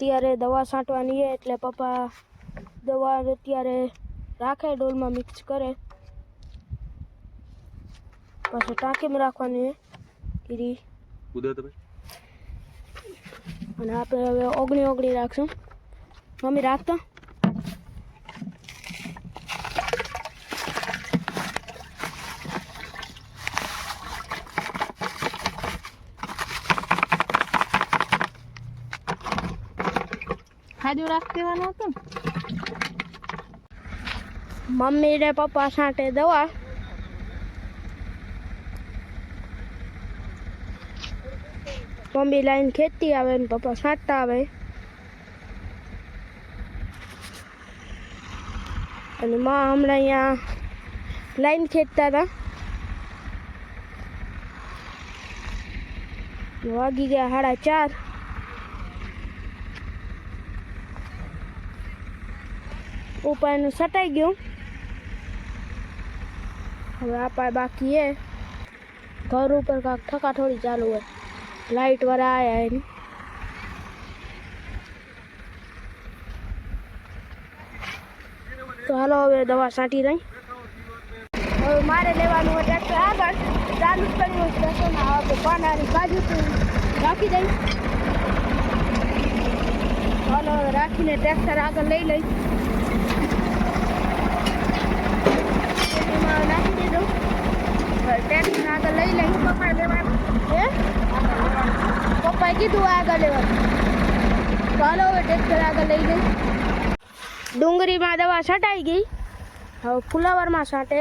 અત્યારે દવા છાંટવાની છે એટલે પપ્પા દવા અત્યારે રાખે ડોલમાં મિક્સ કરે. પછી ટાંકીમાં રાખવાની કીરી. કુદે તમે? અને આપણે હવે ઓગણી ઓગણી રાખશું. મમ્મી રાખતો ખાજો રાખી દેવાનો હતો મમ્મી ને પપ્પા સાટે દવા. મમ્મી લાઈન ખેતી આવે ને પપ્પા સાટતા આવે. અને માં હમણાં અહીંયા લાઈન ખેતતા હતા. વાગી ગયા સાડા ચાર. ઉપાયનું સટાઈ ગયું. હવે આપણે બાકી એ ઘર ઉપર કાંક થકા થોડી ચાલુ હોય. લાઇટ વાળા આવ્યા એની તો હાલો હવે દવા છાંટી રહી હવે મારે લેવાનું હોય ટ્રેક્ટર આગળ. ચાલુ જ કર્યું છે ટ્રેક્ટરના હવે પાનાની બાજુ રાખી દઈ હાલો રાખીને ટ્રેક્ટર આગળ લઈ લઈ એમાં નાખી દીધું હવે આગળ લઈ લઈ પપ્પા લેવાનું હે? પપ્પાએ કીધું આગળ લેવાનું. ચાલો હવે ટ્રેક્ટર આગળ લઈ લઈ ડુંગળીમાં દવા છટાઈ ગઈ. હવે ફુલાવરમાં છાંટે.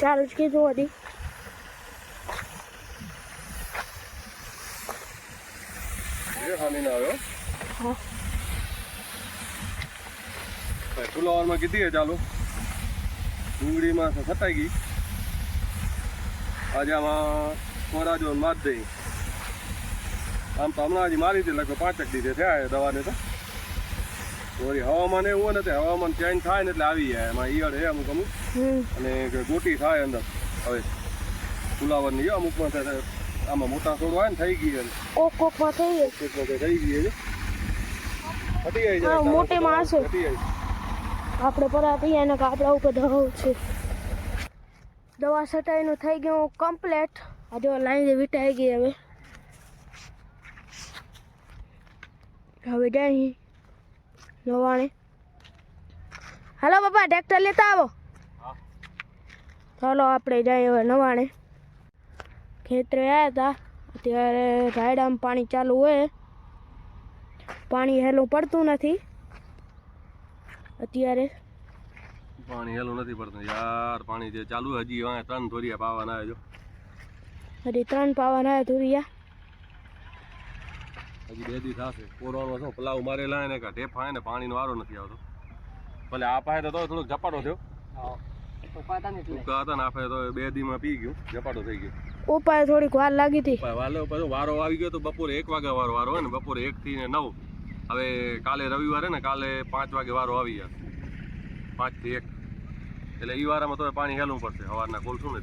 ચાલુ જ કીધું હતી ફુલાવરમાં કીધી ચાલુ? ડુંગળીમાં સટાઈ ગઈ. સ્વરાજો માર દઈ આમ તો હમણાં હજી મારી હતી લગભગ પાંચેક દીધે થયા દવાને તો. વળી હવામાન એવું નથી ને તે હવામાન ચેન્જ થાય ને એટલે આવી જાય. એમાં ઈયળ છે અમુક અમુક. અને ગોટી થાય અંદર. હવે ફુલાવરની છે અમુકમાં થાય આમાં મોટા છોડ હોય ને થઈ ગઈ છે. કોક કોકમાં થઈ ગઈ કોક કે થઈ ગઈ હટી હા, જાય મોટેમાં હશે. આપણે પરા થઈ આપણા ઉપર ધરાવ છે. દવા છટાઈનું થઈ ગયું કમ્પ્લેટ. આ જો લાઈન વિટાઈ ગઈ હવે. હવે જાય નવાણે. હાલો પપ્પા ટ્રેક્ટર લેતા આવો. ચાલો આપણે જઈએ હવે નવાણે. ખેતરે આવ્યા હતા અત્યારે રાયડામાં પાણી ચાલુ હોય. પાણી હેલું પડતું નથી. અત્યારે પાણી હેલું નથી પડતું. યાર પાણી જે ચાલુ હજી ત્રણ ધોરિયા પાવાના છે જો. હજી ત્રણ પાવાના ધોરિયા. હજી બે દી થશે. કોરોનો શું પલાવ મારેલા એને કા ઢેફા ને પાણીનો વારો નથી આવતો. ભલે આ પાસે તો થોડોક ઝપાટો થયો. હતા ને આ તો બે દીમાં પી ગયું ઝપાટો થઈ ગયો. ઉપાય થોડીક વાર લાગી હતી. વાલો પાછો વારો આવી ગયો તો બપોરે એક વાગે વારો વારો હોય ને બપોરે એક થી ને નવ. હવે કાલે રવિવારે ને કાલે પાંચ વાગે વારો આવી જશે પાંચથી એક. એટલે ઈ વારામાં તો પાણી હેલવું પડશે સવારના કોલશું ને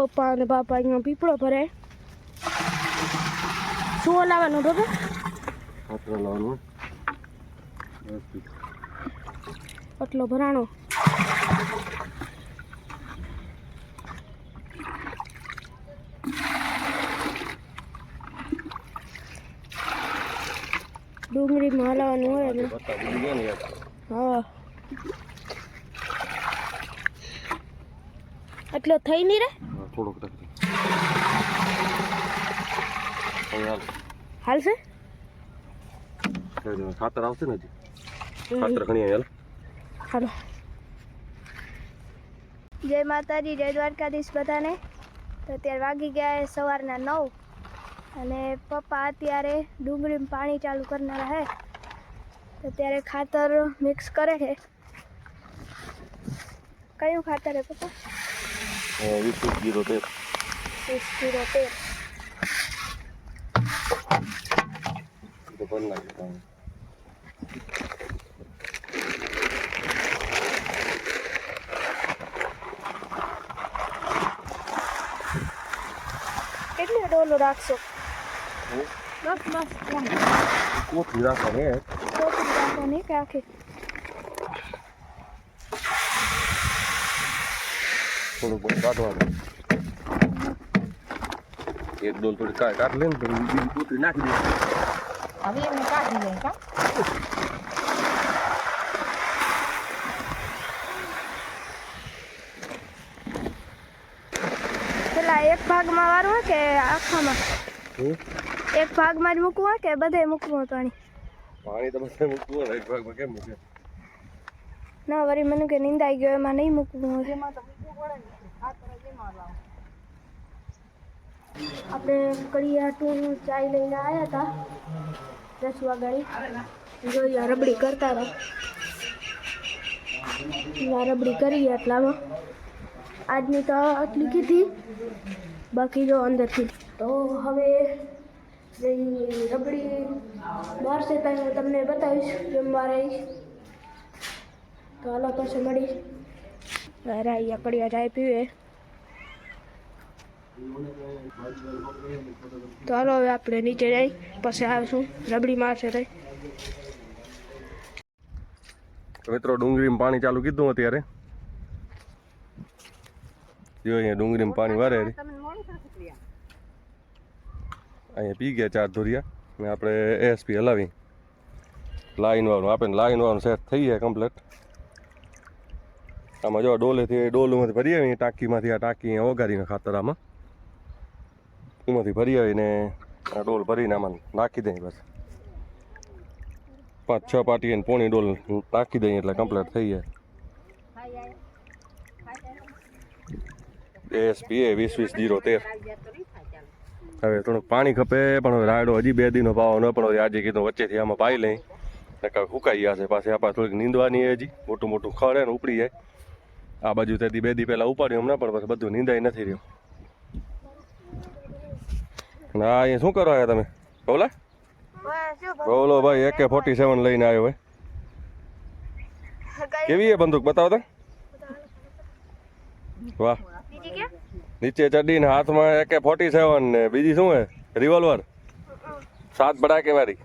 પપ્પા અને બાપા અહીંયા પીપળો ભરે. શું લાવવાનો બાબા લાવવાનું. આટલો ભરાણો. ડુંગળીમાં હલાવવાનું હોય યાર. હા. એટલો થઈ નહીં રે? થોડોક રાખજો હાલશે ખાતર આવશે ને હજી ખાતર ઘણી હાલ હાલો જય માતાજી જય દ્વારકાધીશ બધાને તો અત્યારે વાગી ગયા સવારના નવ અને પપ્પા અત્યારે ડુંગળીમાં પાણી ચાલુ કરનારા હે તો ત્યારે ખાતર મિક્સ કરે છે કયું ખાતર હે પપ્પા વીસ જીરો તેર વીસ જીરો તેર તો ભરી નાખીએ પાણી. કેટલી ડોલો રાખશો? બસ બસ કોથળી રાખવાની હે. ચોખી રાખો નહીં કે આખી થોડુંક કાઢવાનું. એક ડોલ થોડી કાઢ કાઢ લે ને તો બીજી કૂતરી નાખી દે હવે એમને કાઢી લઈ કા પેલા એક ભાગમાં વારવા કે આખામાં? એક ભાગમાં જ મૂકવા કે બધે મૂકવું પાણી? પાણી તો બધે મૂકવું હોય એક ભાગમાં કેમ મૂકે? ના વળી મને કે નિંદાઈ ગયો એમાં નહીં મૂકવું હોય. એમાં કડિયા મૂકવું પડે ને ખાતર એમાં લાવો આપણે કડિયાટું ચાય લઈને આવ્યા હતા દસ વાગાડી જોઈએ રબડી કરતા હતા રબડી કરી એટલામાં આજની તો આટલી કીધી. બાકી જો અંદરથી. તો હવે રબડી મારશે ત્યાં હું તમને બતાવીશ. જમવા રહીશ તો હાલો પછી મળીશ અરે અહીંયા કડિયા ચાય પીવે. હાલો હવે આપણે નીચે જઈ, પછી આવીશું. રબડી મારશે રહી મિત્રો, ડુંગળીમાં પાણી ચાલુ કીધું અત્યારે. જો અહીંયા ડુંગળીમાં પાણી વારે અહીંયા પી ગયા ચાર ધોરિયા. ને આપણે એસપી હલાવી. લાઈન વાળું, આપણે લાઈન વાળું સેટ થઈ જાય કમ્પ્લીટ આમાં જો ડોલેથી ડોલમાંથી ભરી આવીને ટાંકીમાંથી આ ટાંકી અહીંયા ખાતર આમાં. એમાંથી ભરી આવીને આ ડોલ ભરીને આમાં નાખી દઈએ બસ. પાંચ છ પાટી અને પોણી ડોલ નાખી દઈએ એટલે કમ્પ્લીટ થઈ જાય. એસપી વીસ વીસ જીરો તેર. હવે થોડુંક પાણી ખપે, પણ હવે રાયડો હજી બે દિનો ભાવ ન પણ આજે કીધું વચ્ચેથી આમાં પાઈ લઈ. નકર સુકાઈ જશે પાછી આપણે થોડીક નીંદવાની હજી. મોટું મોટું ખરે ને ઉપડી જાય. આ બાજુ તેથી બે દી પહેલાં ઉપાડ્યું હમણાં પણ પછી બધું નીંદાઈ નથી રહ્યું. ના અહીંયા શું કરો આવ્યા તમે? બોલા. બોલો ભાઈ એકે ફોર્ટી સેવન લઈને આવ્યો ભાઈ કેવી એ બંદૂક? બતાવો તો. વાહ. નીચે ચડીને હાથમાં એકે ફોર્ટી સેવન ને બીજી શું હે રિવોલ્વર સાત બડાકે મારી.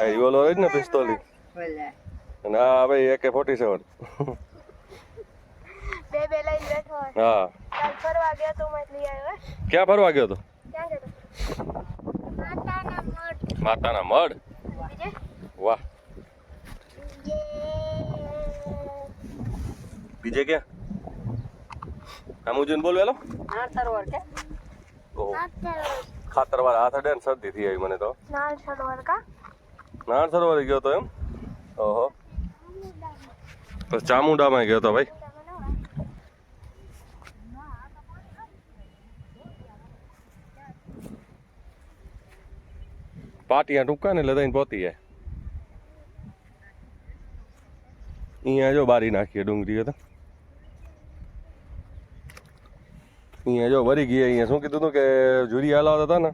રિવોલ્વર જ ને પિસ્તોલી. ના ભાઈ એકે ફોર્ટી સેવન બે બે લઈને બેઠો હા. કાલ ફરવા ગયો તો મત લઈ આવ્યો ક્યાં ફરવા ગયો તો? ક્યાં ગયો માતાના મઢ. વાહ. બીજે. ક્યાં? આમ જોઈને બોલ વેલો આ કે? હાથ અડે ને શરદી થઈ આવી મને તો. સરોવર કા? નાણ સરોવરે ગયો તો એમ? ઓહો. પછી ચામુંડામાં ગયો તો ભાઈ. પાટિયા ટૂંકા ને એટલે જાય. અહીંયા જો બારી નાખીએ ડુંગળી તો. અહીંયા જો વરી ગઈ અહીંયા. શું કીધું હતું કે જુરી હલાવતા હતા ને?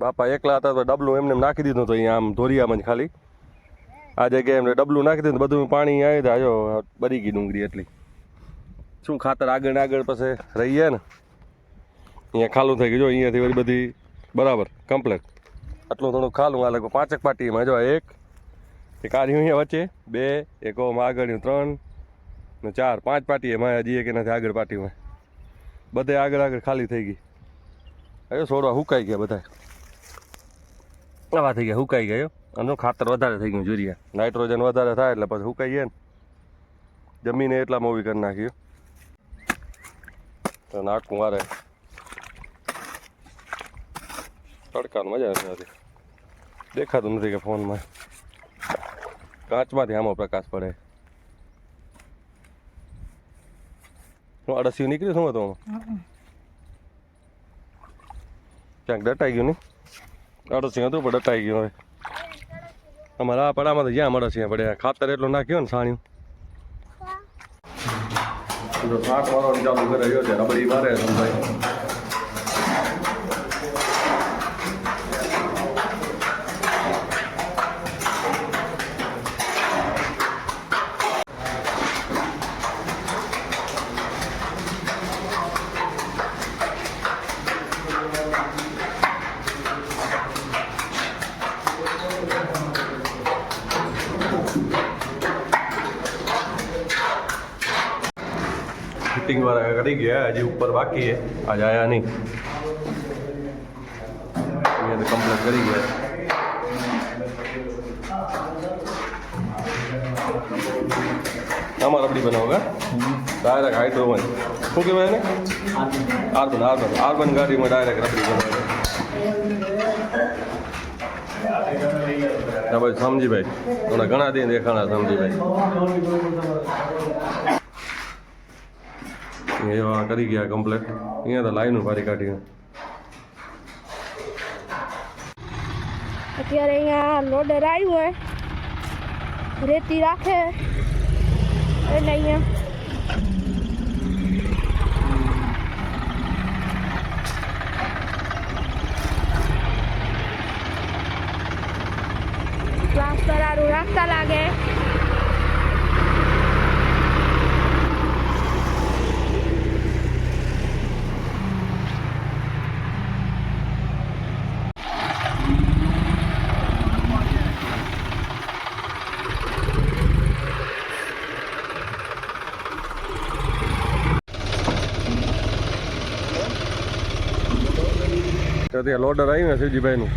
બાપા એકલા હતા તો ડબલું એમને નાખી દીધું હતું અહીંયા આમ ધોરિયામાં જ ખાલી. આ જગ્યાએ એમને ડબલું નાખી દીધું બધું પાણી આવી જાય. જો બરી ગઈ ડુંગળી એટલી. શું ખાતર આગળ ને આગળ પછી રહી જાય ને? અહીંયા ખાલું થઈ ગયું. જો અહીંયાથી બધી બરાબર કમ્પ્લેટ આટલું થોડું ખાલું, આ લગભગ પાંચેક પાટીમાં. જો એક એક આ અહીંયા વચ્ચે, બે, એક ઓમ આગળનું ત્રણ, ને ચાર, પાંચ પાટી એમાં હજી એક એનાથી આગળ પાટીમાં. બધે આગળ આગળ ખાલી થઈ ગઈ. હવે છોડવા હુકાઈ ગયા બધા આવા થઈ ગયા, હુકાઈ ગયો. આનું ખાતર વધારે થઈ ગયું યુરિયા. નાઇટ્રોજન વધારે થાય એટલે પછી હુકાઈ જાય ને. જમીને એટલા મોવી કરી નાખ્યું તો નાખું મારે તડકાનું મજા નથી દેખાતું નથી કે ફોનમાં. કાચમાંથી આમાં પ્રકાશ પડે. હું અડસ્યું નીકળ્યું શું હતું ક્યાંક ડટાઈ ગયું નહીં અડસ્યું હતું પણ ડટાઈ ગયું હવે. અમારા આ પડામાં તો જ્યાં મળે છે પડે ખાતર એટલું નાખ્યું ને સાણ્યું. શાક મારવાનું ચાલુ કરે છે. રબડી મારે ભાઈ ફિટિંગ વાળા કરી ગયા, હજી ઉપર બાકી છે. આજે આયા નહીં. તો કમ્પ્લીટ કરી ગયા. આમાં રબડી બનાવો કા? ડાયરેક્ટ હાઇડ્રોમાં શું કહેવાય ને આર્બન આર્બન આર્બન ગાડીમાં ડાયરેક્ટ રબડી બનાવે. ભાઈ, સમજીભાઈ. હમણાં ઘણા દિન દેખાણા, સમજીભાઈ. એવા કરી ગયા કમ્પ્લેટ અહીંયા તો લાઈનું ફારી કાઢી. અત્યારે અહીંયા લોડર આવ્યું હોય. રેતી રાખે. એટલે અહીંયા પ્લાસ્ટર આરું રાખતા લાગે ત્યાં લોડર આવ્યું શિવજીભાઈનું.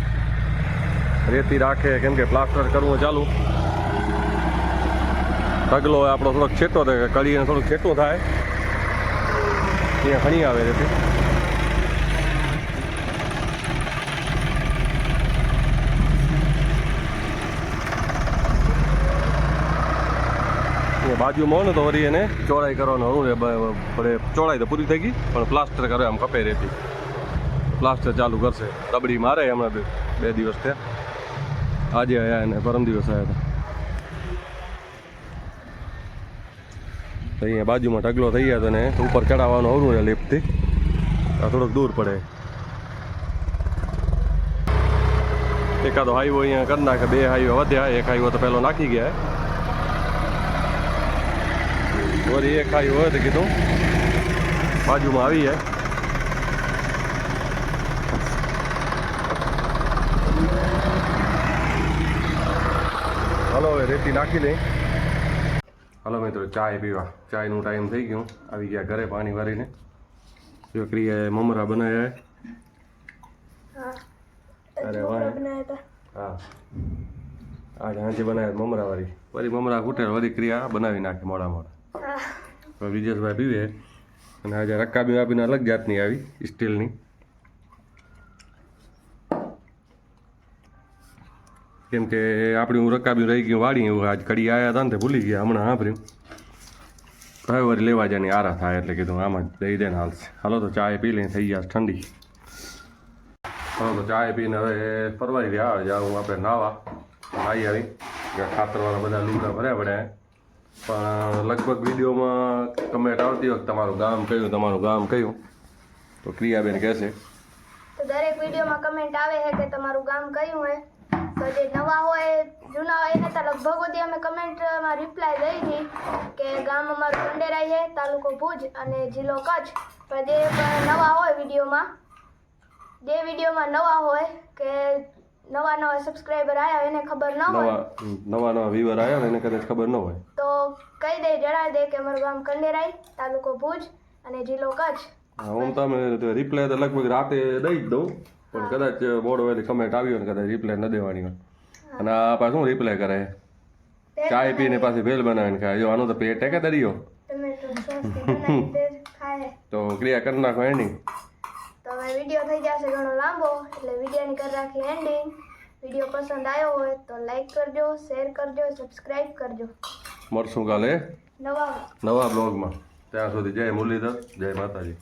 રેતી રાખે, કેમ કે પ્લાસ્ટર કરવું ચાલુ. ઢગલો આપણો થોડોક છેટો થાય કડીને થોડુંક છેટો થાય. ત્યાં ઘણી આવે રેતી. બાજુમાં ને તો વળી એને ચોળાઈ કરવાનું હરું પડે ચોડાઈ તો પૂરી થઈ ગઈ, પણ પ્લાસ્ટર કરે, આમ કપે રેતી. પ્લાસ્ટર ચાલુ કરશે. રબડી મારે હમણાં બે દિવસ થયા. આજે આવ્યા અને પરમ દિવસ આવ્યા હતા. અહીંયા બાજુમાં ઢગલો થઈ ગયા તો ને ઉપર ચડાવવાનું અવરું ને લિફ્ટથી આ થોડોક દૂર પડે. એકાદો હાઈવો અહીંયા કરી નાખે, બે હાઈવો વધ્યા એક હાઈવો તો પહેલો નાખી ગયા વળી એક હાઈવો હોય તો કીધું. બાજુમાં આવી જાય. હવે રેતી નાખી લઈ હલો મિત્રો ચાય પીવા. ચાયનું ટાઈમ થઈ ગયું. આવી ગયા ઘરે પાણી વારીને છોકરીએ મમરા બનાવ્યા. અરે વાહ. હા. આજે હાંજે બનાવ્યા મમરા વાળી. વળી મમરા ખૂટે વળી ક્રિયા બનાવી નાખે મોડા મોડા. તો વિજેશભાઈ પીવે. અને આજે રકાબી આપીને અલગ જાતની આવી સ્ટીલની. કેમ કે આપણી હું રકાબી રહી ગયું વાળી એવું આજ કડી આવ્યા હતા ને તે ભૂલી ગયા હમણાં સાંભળ્યું હવે વળી લેવા જાની, આરા થાય એટલે કીધું આમાં જ દઈ દે ને હાલશે હાલો તો ચાય પી લઈને થઈ ગયા ઠંડી. હાલો તો ચાય પીને હવે ફરવાઈ રહ્યા આવે હું આપણે નાવા. આવી. આવી ખાતરવાળા બધા લુગડા ભર્યા પડ્યા પણ લગભગ વિડીયોમાં કમેન્ટ આવતી વખત તમારું ગામ કયું, તમારું ગામ કયું? તો ક્રિયાબેન કહેશે દરેક વિડીયોમાં કમેન્ટ આવે છે કે તમારું ગામ કયું હોય તો જે નવા હોય જૂના હોય એને તો લગભગ બધી અમે કમેન્ટમાં રિપ્લાય દઈ હતી કે ગામ અમારું કંડેરાઈ છે તાલુકો ભુજ અને જિલ્લો કચ્છ. પણ જે નવા હોય વિડીયોમાં જે વિડીયોમાં નવા હોય કે નવા નવા સબસ્ક્રાઇબર આવ્યા એને ખબર ન હોય નવા નવા નવા વ્યુઅર આવ્યા ને એને કદાચ ખબર ન હોય. તો કહી દે જણાવી દે કે અમારું ગામ કંડેરાઈ તાલુકો ભુજ અને જિલ્લો કચ્છ. હું તમે રિપ્લાય તો લગભગ રાતે દઈ જ દઉં. પણ કદાચ મોડો વહેલી કમેન્ટ આવ્યો ને કદાચ રિપ્લાય ન દેવાની હોય. અને આ પાછું શું રિપ્લાય કરે? ચાય પીને પાછી ભેલ બનાવીને ખાય. જો આનો તો પેટ કે દરિયો. તે ક્રિયા કરી નાખો એની તો હવે વીડિયો થઈ જશે ઘણો લાંબો એટલે વિડીયોની કરી રાખી એન્ડિંગ વીડિયો પસંદ આવ્યો હોય તો લાઈક કરજો શેર કરજો સબસ્ક્રાઇબ કરજો. મળશું કાલે નવા નવા બ્લોગમાં ત્યાં સુધી જય મુરલીધર જય માતાજી.